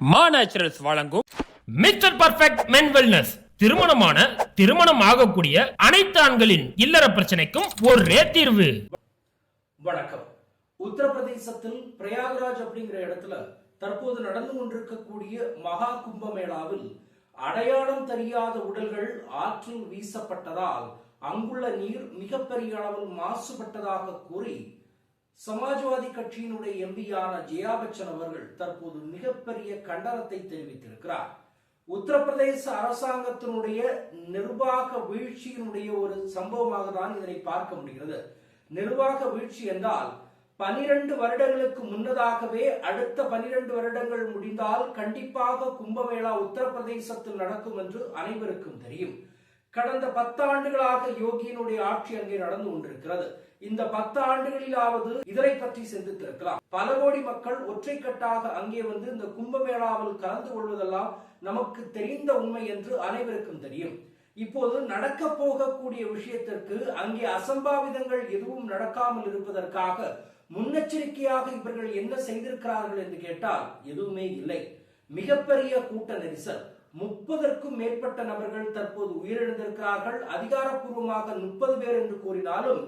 மா நேச்சுரல்ஸ் வழங்கும் mister perfect மென் wellness திருமணமான திருமணம் ஆகக்கூடிய அனைத்து ஆண்களின் இல்லற பிரச்சனைக்கும் ஒரே தீர்வு. வணக்கம். உத்தரப்பிரதேசத்தில் பிரயாகராஜ் அப்படிங்கிற இடத்துல தற்போது நடந்து கொண்டிருக்கக்கூடிய மகா கும்பமேளாவில் அடையாளம் தெரியாத உடல்கள் ஆற்றில் வீசப்பட்டதால் அங்குள்ள நீர் மிகப்பெரிய அளவில் மாசுபட்டதாக கூறி சமாஜ்வாதி கட்சியினுடைய எம்பியான ஜெயா பச்சன் அவர்கள் தற்போது மிகப்பெரிய கண்டனத்தை தெரிவித்திருக்கிறார். உத்தரப்பிரதேச அரசாங்கத்தினுடைய நிர்வாக வீழ்ச்சியினுடைய ஒரு சம்பவமாக தான் இதனை பார்க்க முடிகிறது. நிர்வாக வீழ்ச்சி என்றால் பனிரெண்டு வருடங்களுக்கு முன்னதாகவே அடுத்த பனிரெண்டு வருடங்கள் முடிந்தால் கண்டிப்பாக கும்பமேளா உத்தரப்பிரதேசத்தில் நடக்கும் என்று அனைவருக்கும் தெரியும். கடந்த பத்தாண்டுகளாக யோகியினுடைய ஆட்சி அங்கே நடந்து கொண்டிருக்கிறது. இந்த பத்து ஆண்டுகளிலாவது இதனை பற்றி சிந்தித்திருக்கலாம். பல கோடி மக்கள் ஒற்றை கட்டாக அங்கே வந்து இந்த கும்பமேளாவில் கலந்து கொள்வதெல்லாம் நமக்கு தெரிந்த உண்மை என்று அனைவருக்கும் தெரியும். இப்போது நடக்க போகக்கூடிய விஷயத்திற்கு அங்கே அசம்பாவிதங்கள் எதுவும் நடக்காமல் இருப்பதற்காக முன்னெச்சரிக்கையாக இவர்கள் என்ன செய்திருக்கிறார்கள் என்று கேட்டால் எதுவுமே இல்லை. மிகப்பெரிய கூட்ட நெரிசல். முப்பதற்கும் மேற்பட்ட நபர்கள் தற்போது உயிரிழந்திருக்கிறார்கள். அதிகாரப்பூர்வமாக முப்பது பேர் என்று கூறினாலும்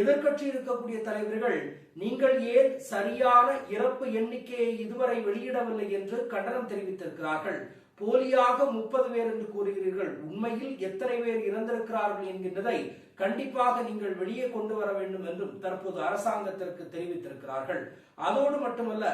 எதிர்க்கட்சி இருக்கக்கூடிய தலைவர்கள் நீங்கள் ஏன் சரியான இறப்பு எண்ணிக்கையை இதுவரை வெளியிடவில்லை என்று கண்டனம் தெரிவித்திருக்கிறார்கள். போலியாக முப்பது பேர் என்று கூறுகிறீர்கள். உண்மையில் எத்தனை பேர் இறந்திருக்கிறார்கள் என்கின்றதை கண்டிப்பாக நீங்கள் வெளியே கொண்டு வர வேண்டும் என்றும் தற்போது அரசாங்கத்திற்கு தெரிவித்திருக்கிறார்கள். அதோடு மட்டுமல்ல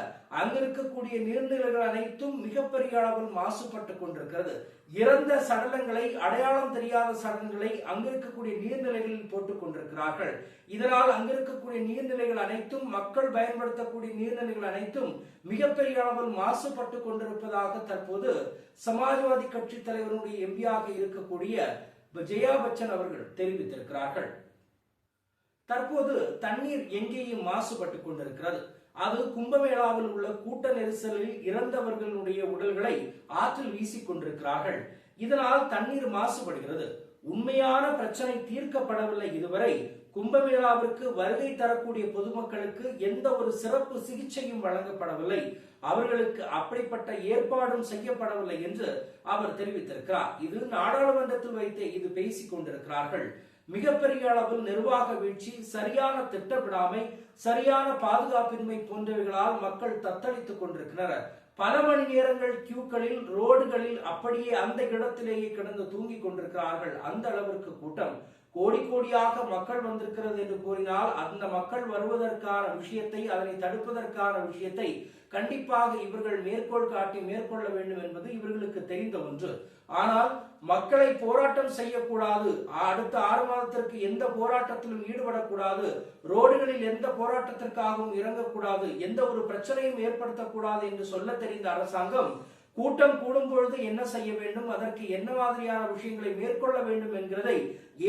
அங்கு இருக்கக்கூடிய நீர்நிலைகள் அனைத்தும் மிகப்பெரிய அளவில் மாசுபட்டு கொண்டிருக்கிறது. இறந்த சடலங்களை அடையாளம் தெரியாத சடலங்களை அங்கு இருக்கக்கூடிய நீர்நிலைகளில் போட்டுக் கொண்டிருக்கிறார்கள். இதனால் அங்கு இருக்கக்கூடிய நீர்நிலைகள் அனைத்தும் மக்கள் பயன்படுத்தக்கூடிய நீர்நிலைகள் அனைத்தும் மிகப்பெரிய அளவில் மாசுபட்டு கொண்டிருப்பதாக தற்போது சமாஜ்வாதி கட்சி தலைவருடைய எம்பியாக இருக்கக்கூடிய ஜெயா பச்சன் அவர்கள் தெரிவித்திருக்கிறார்கள். தற்போது தண்ணீர் எங்கேயும் மாசுபட்டு கொண்டிருக்கிறது. அது கும்பமேளாவில் உள்ள கூட்ட நெரிசலில் இறந்தவர்களுடைய உடல்களை ஆற்றில் வீசிக் கொண்டிருக்கிறார்கள். இதனால் தண்ணீர் மாசுபடுகிறது. உண்மையான பிரச்சனை தீர்க்கப்படவில்லை இதுவரை. கும்பமேளாவிற்கு வருகை தரக்கூடிய பொதுமக்களுக்கு எந்த ஒரு சிறப்பு சிகிச்சையும் வழங்கப்படவில்லை. அவர்களுக்கு அப்படிப்பட்ட ஏற்பாடும் செய்யப்படவில்லை என்று அவர் தெரிவித்திருக்கிறார். இது நாடாளுமன்றத்தில் வைத்து இது பேசிக் கொண்டிருக்கிறார்கள். மிகப்பெரிய அளவில் நிர்வாக வீழ்ச்சி சரியான திட்டமிடாமை சரியான பாதுகாப்பின்மை போன்றவைகளால் மக்கள் தத்தளித்துக் கொண்டிருக்கின்றனர். பல மணி நேரங்கள் கியூக்களில் ரோடுகளில் அப்படியே அந்த இடத்திலேயே கிடந்து தூங்கிக் கொண்டிருக்கிறார்கள். அந்த அளவிற்கு கூட்டம் கோடி கோடியாக மக்கள் வந்திருக்கிறது என்று கூறினால் அந்த மக்கள் வருவதற்கான விஷயத்தை அதனை தடுப்பதற்கான விஷயத்தை கண்டிப்பாக இவர்கள் மேற்கோள் காட்டி மேற்கொள்ள வேண்டும் என்பது இவர்களுக்கு தெரிந்த ஒன்று. ஆனால் மக்களை போராட்டம் செய்யக்கூடாது. அடுத்த ஆறு மாதத்திற்கு எந்த போராட்டத்திலும் ஈடுபடக்கூடாது. ரோடுகளில் எந்த போராட்டத்திற்காகவும் இறங்கக்கூடாது. எந்த ஒரு பிரச்சனையும் ஏற்படுத்தக்கூடாது என்று சொல்ல தெரிந்த அரசாங்கம் கூட்டம் கூடும் பொழுது என்ன செய்ய வேண்டும்? அதற்கு என்ன மாதிரியான விஷயங்களை மேற்கொள்ள வேண்டும் என்கிறதை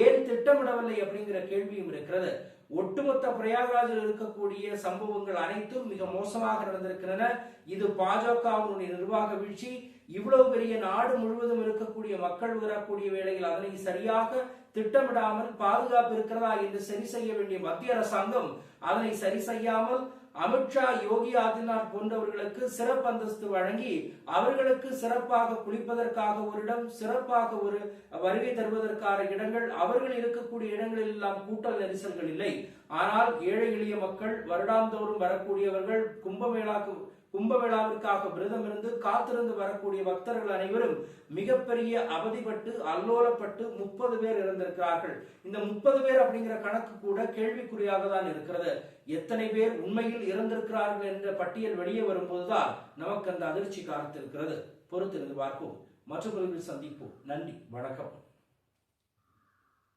ஏன் திட்டமிடவில்லை அப்படிங்கிற கேள்வியும் இருக்கிறது. ஒட்டுமொத்த பிரயாகராஜில் இருக்கக்கூடிய சம்பவங்கள் அனைத்தும் மிக மோசமாக நடந்திருக்கின்றன. இது பாஜகவினுடைய நிர்வாக வீழ்ச்சி. இவ்வளவு பெரிய நாடு முழுவதும் இருக்கக்கூடிய மக்கள் வரக்கூடிய வேளையில் அதனை சரியாக திட்டமிடாமல் பாதுகாப்பு இருக்கிறதா என்று சரி செய்ய வேண்டிய மத்திய அரசாங்கம் அதனை சரி செய்யாமல் அமித்ஷா யோகி ஆதித்யநாத் போன்றவர்களுக்கு சிறப்பு அந்தஸ்து வழங்கி அவர்களுக்கு சிறப்பாக குளிப்பதற்காக ஒரு இடம் சிறப்பாக ஒரு வருகை தருவதற்கான இடங்கள் அவர்கள் இருக்கக்கூடிய இடங்களில் எல்லாம் கூட்டல் நெரிசல்கள் இல்லை. ஆனால் ஏழை எளிய மக்கள் வருடாந்தோறும் வரக்கூடியவர்கள் கும்பமேளாக்கு கும்பமேளாவிற்காக விரதம் இருந்து காத்திருந்து வரக்கூடிய பக்தர்கள் அனைவரும் மிகப்பெரிய அவதிப்பட்டு அல்லோலப்பட்டு முப்பது பேர் இறந்திருக்கிறார்கள். இந்த முப்பது பேர் அப்படிங்கிற கணக்கு கூட கேள்விக்குறியாக தான் இருக்கிறது. எத்தனை பேர் உண்மையில் இறந்திருக்கிறார்கள் என்ற பட்டியல் வெளியே வரும்போதுதான் நமக்கு அந்த அதிர்ச்சி காத்திருக்கிறது. பொறுத்திருந்து பார்ப்போம். மற்றவர்கள் சந்திப்போம். நன்றி. வணக்கம்.